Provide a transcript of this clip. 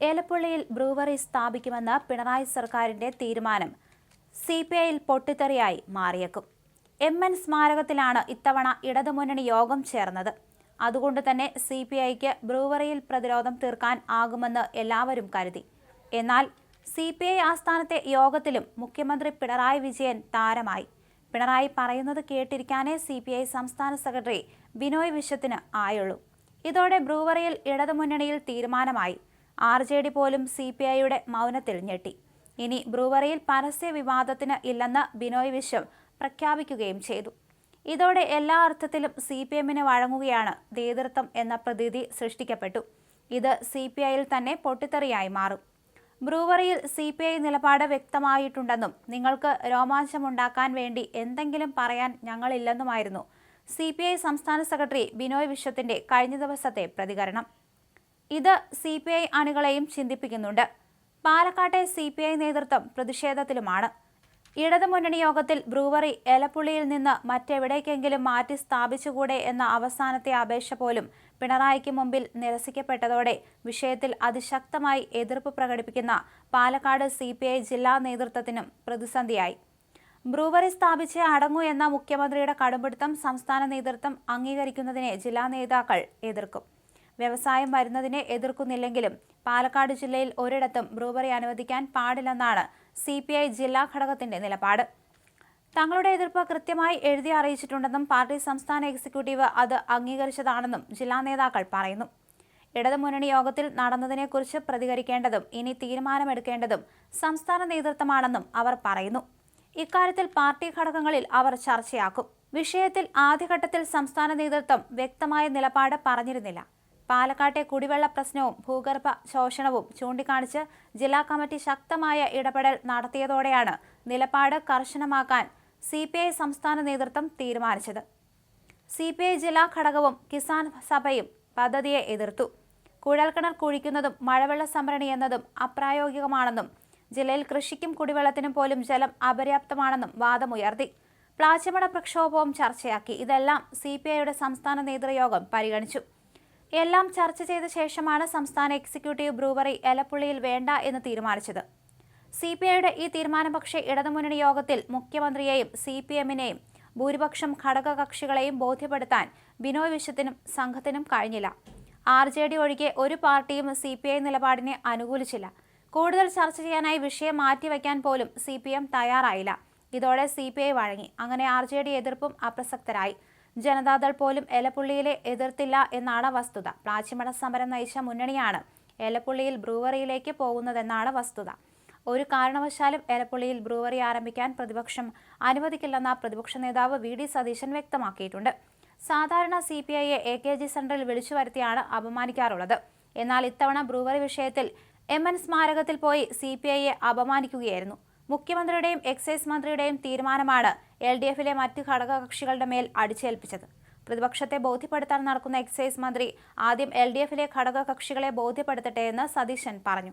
ഏലപ്പുള്ളിയിൽ brewery സ്ഥാപിക്കുമെന്ന Pinarayi സർക്കാരിന്റെ തീരുമാനം C P ഐയിൽ പൊട്ടിത്തെറിയായി മാറിയേക്കും. എം എൻ സ്മാരകത്തിലാണ് ഇത്തവണ ഇടതുമുന്നണി യോഗം ചേർന്നത്. അതുകൊണ്ട് തന്നെ സി പി ഐക്ക് ബ്രൂവറിയിൽ പ്രതിരോധം തീർക്കാൻ ആകുമെന്ന് എല്ലാവരും കരുതി. എന്നാൽ സി പി ഐ ആസ്ഥാനത്തെ യോഗത്തിലും മുഖ്യമന്ത്രി പിണറായി വിജയൻ താരമായി. പിണറായി പറയുന്നത് കേട്ടിരിക്കാനേ സി പി ഐ സംസ്ഥാന സെക്രട്ടറി ബിനോയ് വിശ്വത്തിന് ആയുള്ളൂ. ഇതോടെ ബ്രൂവറിയിൽ ഇടതുമുന്നണിയിൽ തീരുമാനമായി. ആർ ജെ ഡി പോലും സി പി ഐയുടെ മൗനത്തിൽ ഞെട്ടി. ഇനി ബ്രൂവറിയിൽ പരസ്യ വിവാദത്തിന് ഇല്ലെന്ന് ബിനോയ് വിശ്വം പ്രഖ്യാപിക്കുകയും ചെയ്തു. ഇതോടെ എല്ലാ അർത്ഥത്തിലും സി പി എമ്മിന് വഴങ്ങുകയാണ് നേതൃത്വം എന്ന പ്രതീതി സൃഷ്ടിക്കപ്പെട്ടു. ഇത് സി പി ഐയിൽ തന്നെ പൊട്ടിത്തെറിയായി മാറും. ബ്രൂവറിയിൽ സി പി ഐ നിലപാട് വ്യക്തമായിട്ടുണ്ടെന്നും നിങ്ങൾക്ക് രോമാഞ്ചമുണ്ടാക്കാൻ വേണ്ടി എന്തെങ്കിലും പറയാൻ ഞങ്ങളില്ലെന്നുമായിരുന്നു സി പി ഐ സംസ്ഥാന സെക്രട്ടറി ബിനോയ് വിശ്വത്തിന്റെ കഴിഞ്ഞ ദിവസത്തെ പ്രതികരണം. ഇത് സി പി ഐ അണികളെയും ചിന്തിപ്പിക്കുന്നുണ്ട്. പാലക്കാട്ടെ സി പി ഐ നേതൃത്വം പ്രതിഷേധത്തിലുമാണ്. ഇടതുമുന്നണി യോഗത്തിൽ ബ്രൂവറി എലപ്പുള്ളിയിൽ നിന്ന് മറ്റെവിടേക്കെങ്കിലും മാറ്റി സ്ഥാപിച്ചുകൂടെ എന്ന അവസാനത്തെ അപേക്ഷ പോലും പിണറായിക്ക് മുമ്പിൽ നിരസിക്കപ്പെട്ടതോടെ വിഷയത്തിൽ അതിശക്തമായി എതിർപ്പ് പ്രകടിപ്പിക്കുന്ന പാലക്കാട് സി ജില്ലാ നേതൃത്വത്തിനും പ്രതിസന്ധിയായി. ബ്രൂവറി സ്ഥാപിച്ച് അടങ്ങൂ എന്ന മുഖ്യമന്ത്രിയുടെ കടുംപിടുത്തം സംസ്ഥാന നേതൃത്വം അംഗീകരിക്കുന്നതിനെ ജില്ലാ നേതാക്കൾ എതിർക്കും. വ്യവസായം വരുന്നതിനെ എതിർക്കുന്നില്ലെങ്കിലും പാലക്കാട് ജില്ലയിൽ ഒരിടത്തും ബ്രൂവറി അനുവദിക്കാൻ പാടില്ലെന്നാണ് സി പി ഐ ജില്ലാ ഘടകത്തിന്റെ നിലപാട്. തങ്ങളുടെ എതിർപ്പ് കൃത്യമായി എഴുതി അറിയിച്ചിട്ടുണ്ടെന്നും പാർട്ടി സംസ്ഥാന എക്സിക്യൂട്ടീവ് അത് അംഗീകരിച്ചതാണെന്നും ജില്ലാ നേതാക്കൾ പറയുന്നു. ഇടതുമുന്നണി യോഗത്തിൽ നടന്നതിനെക്കുറിച്ച് പ്രതികരിക്കേണ്ടതും ഇനി തീരുമാനമെടുക്കേണ്ടതും സംസ്ഥാന നേതൃത്വമാണെന്നും അവർ പറയുന്നു. ഇക്കാര്യത്തിൽ പാർട്ടി ഘടകങ്ങളിൽ അവർ ചർച്ചയാക്കും. വിഷയത്തിൽ ആദ്യഘട്ടത്തിൽ സംസ്ഥാന നേതൃത്വം വ്യക്തമായ നിലപാട് പറഞ്ഞിരുന്നില്ല. പാലക്കാട്ടെ കുടിവെള്ള പ്രശ്നവും ഭൂഗർഭ ശോഷണവും ചൂണ്ടിക്കാണിച്ച് ജില്ലാ കമ്മിറ്റി ശക്തമായ ഇടപെടൽ നടത്തിയതോടെയാണ് നിലപാട് കർശനമാക്കാൻ സി സംസ്ഥാന നേതൃത്വം തീരുമാനിച്ചത്. സി ജില്ലാ ഘടകവും കിസാൻ സഭയും പദ്ധതിയെ എതിർത്തു. കുഴൽക്കിണർ കുഴിക്കുന്നതും മഴവെള്ള സംഭരണി എന്നതും അപ്രായോഗികമാണെന്നും ജില്ലയിൽ കൃഷിക്കും കുടിവെള്ളത്തിനും പോലും ജലം അപര്യാപ്തമാണെന്നും വാദമുയർത്തി. പ്ലാച്ചിമട പ്രക്ഷോഭവും ചർച്ചയാക്കി. ഇതെല്ലാം സി പി ഐയുടെ സംസ്ഥാന നേതൃയോഗം പരിഗണിച്ചു. എല്ലാം ചർച്ച ചെയ്ത ശേഷമാണ് സംസ്ഥാന എക്സിക്യൂട്ടീവ് ബ്രൂവറി എലപ്പുള്ളിയിൽ വേണ്ട എന്ന് തീരുമാനിച്ചത്. സി പി ഐയുടെ ഈ തീരുമാനം പക്ഷേ ഇടതുമുന്നണി യോഗത്തിൽ മുഖ്യമന്ത്രിയെയും സി പി എമ്മിനെയും ഭൂരിപക്ഷം ഘടകകക്ഷികളെയും ബോധ്യപ്പെടുത്താൻ ബിനോയ് വിശ്വത്തിനും സംഘത്തിനും കഴിഞ്ഞില്ല. ആർ ജെ ഡി ഒഴികെ ഒരു പാർട്ടിയും സി പി ഐ നിലപാടിനെ അനുകൂലിച്ചില്ല. കൂടുതൽ ചർച്ച ചെയ്യാനായി വിഷയം മാറ്റിവെക്കാൻ പോലും സി പി എം തയ്യാറായില്ല. ഇതോടെ സി പി ഐ വഴങ്ങി. അങ്ങനെ ആർ ജെ ഡി എതിർപ്പും അപ്രസക്തരായി. ജനതാദൾ പോലും എലപ്പുള്ളിയിലെ എതിർത്തില്ല എന്നാണ് വസ്തുത. പ്ലാച്ചിമട സമരം നയിച്ച മുന്നണിയാണ് എലപ്പുള്ളിയിൽ ബ്രൂവറിയിലേക്ക് പോകുന്നതെന്നാണ് വസ്തുത. ഒരു കാരണവശാലും എലപ്പുള്ളിയിൽ ബ്രൂവറി ആരംഭിക്കാൻ പ്രതിപക്ഷം അനുവദിക്കില്ലെന്ന പ്രതിപക്ഷ നേതാവ് വി. ഡി. സതീശൻ വ്യക്തമാക്കിയിട്ടുണ്ട്. സാധാരണ സി. പി. ഐയെ എ. കെ. ജി സെന്ററിൽ വിളിച്ചു വരുത്തിയാണ് അപമാനിക്കാറുള്ളത്. എന്നാൽ ഇത്തവണ ബ്രൂവറി വിഷയത്തിൽ എം. എൻ. സ്മാരകത്തിൽ പോയി സി. പി. ഐയെ അപമാനിക്കുകയായിരുന്നു. മുഖ്യമന്ത്രിയുടെയും എക്സൈസ് മന്ത്രിയുടെയും തീരുമാനമാണ് എൽ ഡി എഫിലെ മറ്റ് ഘടകകക്ഷികളുടെ മേൽ അടിച്ചേൽപ്പിച്ചത്. പ്രതിപക്ഷത്തെ ബോധ്യപ്പെടുത്താൻ നടക്കുന്ന എക്സൈസ് മന്ത്രി ആദ്യം എൽ ഡി എഫിലെ ഘടകകക്ഷികളെ ബോധ്യപ്പെടുത്തട്ടെ എന്ന് സതീശൻ പറഞ്ഞു.